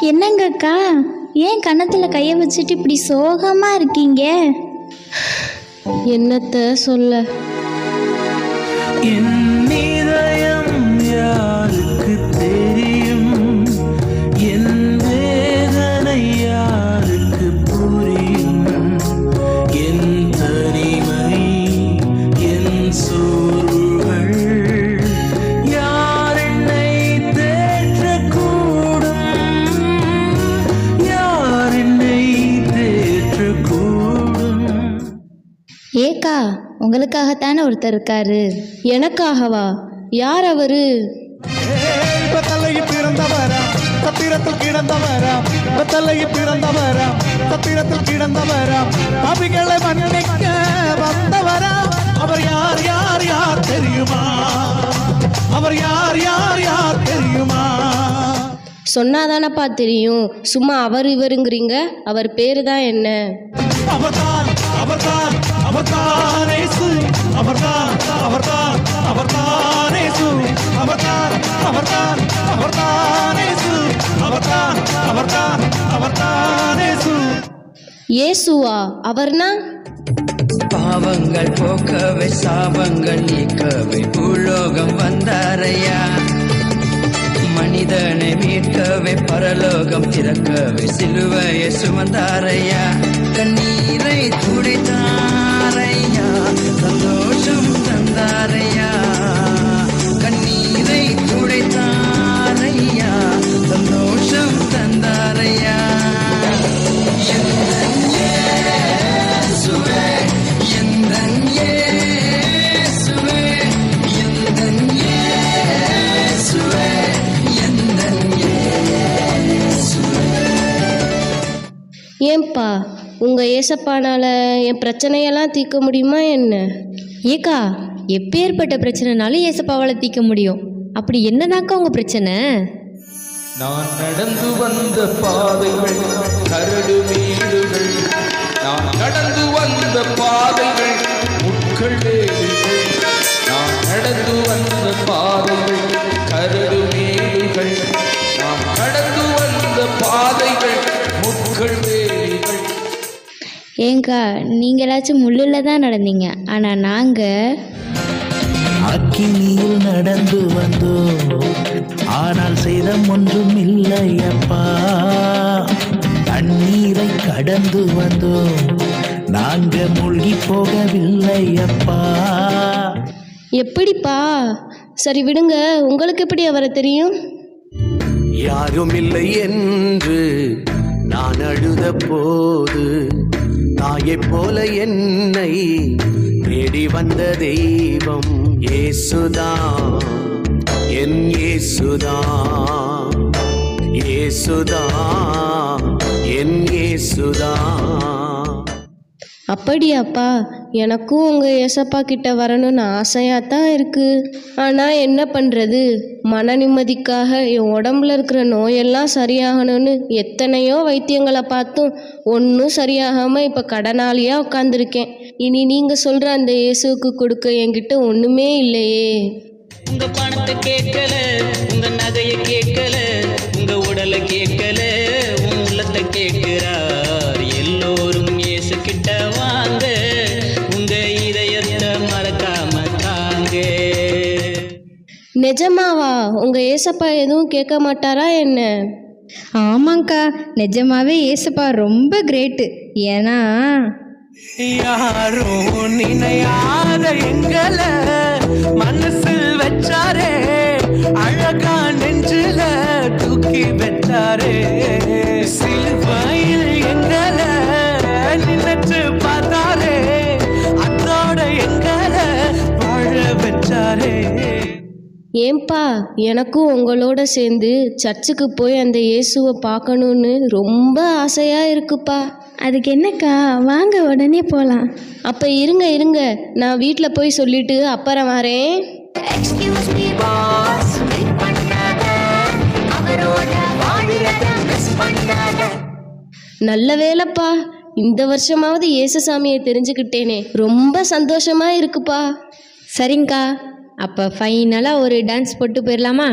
என்னங்கக்கா? ஏன் கன்னத்துல கையை வச்சுட்டு இப்படி சோகமா இருக்கீங்க? என்னத்த சொல்ல? என் ஏக்கா உங்களுக்காகத்தானே ஒருத்தர் இருக்காரு. எனக்காகவா? யார் அவரு? தலையில் பிறந்தவரா? சத்திரத்தில் கிடந்தவரா? தலையில் பிறந்தவரா? சத்திரத்தில் கிடந்தவரா? பாபிகளை மன்னிக்க அவர் யார் யார் யார் தெரியுமா? அவர் யார் யார் யார் தெரியுமா? சொன்னாதானப்பா தெரியும். சும்மா அவர் இவருங்கிறீங்க அவர் பேரு தான் என்ன? அவர்தான் அவர்தான். அவர்தான் அவர்தான் அவர்தான் அவர்தான் அவர்தான் அவர்தான் அவர்தான் அவர்தான் அவர்தான் அவர்தான் இயேசு இயேசுவா அவர்னா? பாவங்கள் போக்கவே சாபங்கள் நீக்கவே பூலோகம் வந்தாரையா மனிதனை மீட்கவே பரலோகம் திறக்கவே சிலுவையை சுமந்தாரையா கண்ணீரை துடைத்தாரையா சந்தோஷம் தந்தாரையா? கண்ணீரை துடைத்தாரையா? சந்தோஷம் தந்தாரையா? எந்தன் இயேசுவே, எந்தன் இயேசுவே, எந்தன் இயேசுவே, ஏன்பா? உங்க ஏசப்பானால என் பிரச்சனையெல்லாம் தீர்க்க முடியுமா என்ன? ஏக்கா எப்பேற்பட்ட பிரச்சனைனாலும் ஏசப்பாவால் தீர்க்க முடியும். அப்படி என்னதாக்கா உங்க பிரச்சனை? நான் நடந்து வந்த பாதைகள் கரடு மேடுகள். நான் நடந்து வந்த பாதைகள் முட்கள் வேடுகள் நான் நடந்து வந்த பாதைகள் கரடு மேடுகள். நான் கடந்து வந்த பாதைகள் முட்கள் வேடுகள் ஏங்கா நீங்களாச்சும் முள்ளில் தான் நடந்தீங்க. ஆனால் நாங்கள் அக்கினியில் நடந்து வந்தோம். ஆனால் சேதம் ஒன்றும் இல்லையப்பா தண்ணீரை கடந்து வந்தோம். நாங்க மூழ்கி போகவில்லையப்பா எப்படிப்பா? சரி விடுங்க உங்களுக்கு எப்படி அவரை தெரியும்? யாரும் இல்லை என்று நான் அழுத போது தாயைப் போல என்னை தேடி வந்த தெய்வம் ஏசுதா என் ஏசுதா ஏசுதா என் ஏசுதா அப்படியாப்பா எனக்கும் உங்கள் ஏசப்பா கிட்ட வரணும்னு ஆசையாக தான் இருக்குது ஆனால் என்ன பண்ணுறது மன நிம்மதிக்காக என் உடம்புல இருக்கிற நோயெல்லாம் சரியாகணும்னு எத்தனையோ வைத்தியங்களை பார்த்தும் ஒன்றும் சரியாகாமல் இப்போ கடனாளியாக உட்காந்துருக்கேன் இனி நீங்கள் சொல்கிற அந்த இயேசுவுக்கு கொடுக்க என்கிட்ட ஒன்றுமே இல்லையே. உங்கள் பணத்தை கேட்கல உங்கள் நகையை கேட்கல உங்கள் உடலை கேட்கல இதயத்தை மறக்காம தாங்க நிஜமாவா? உங்கள் ஏசப்பா எதுவும் கேட்க மாட்டாரா என்ன? ஆமாங்க்கா நிஜமாவே ஏசப்பா ரொம்ப கிரேட்டு. ஏன்னா யாரும் நினையாத எங்கள மனசில் வச்சாரே. அழகா ஏன்பா எனக்கும் உங்களோட சேர்ந்து சர்ச்சுக்கு போய் அந்த இயேசுவை பார்க்கணுன்னு ரொம்ப ஆசையாக இருக்குப்பா. அதுக்கு என்னக்கா? வாங்க உடனே போகலாம் அப்போ இருங்க இருங்க. நான் வீட்டில் போய் சொல்லிட்டு அப்புறம் வரேன். நல்ல வேலைப்பா. இந்த வருஷமாவது இயேசுசாமியை தெரிஞ்சுக்கிட்டேனே. ரொம்ப சந்தோஷமா இருக்குப்பா. சரிங்க்கா அப்போ ஃபைனலாக ஒரு டான்ஸ் போட்டு போயிடலாமா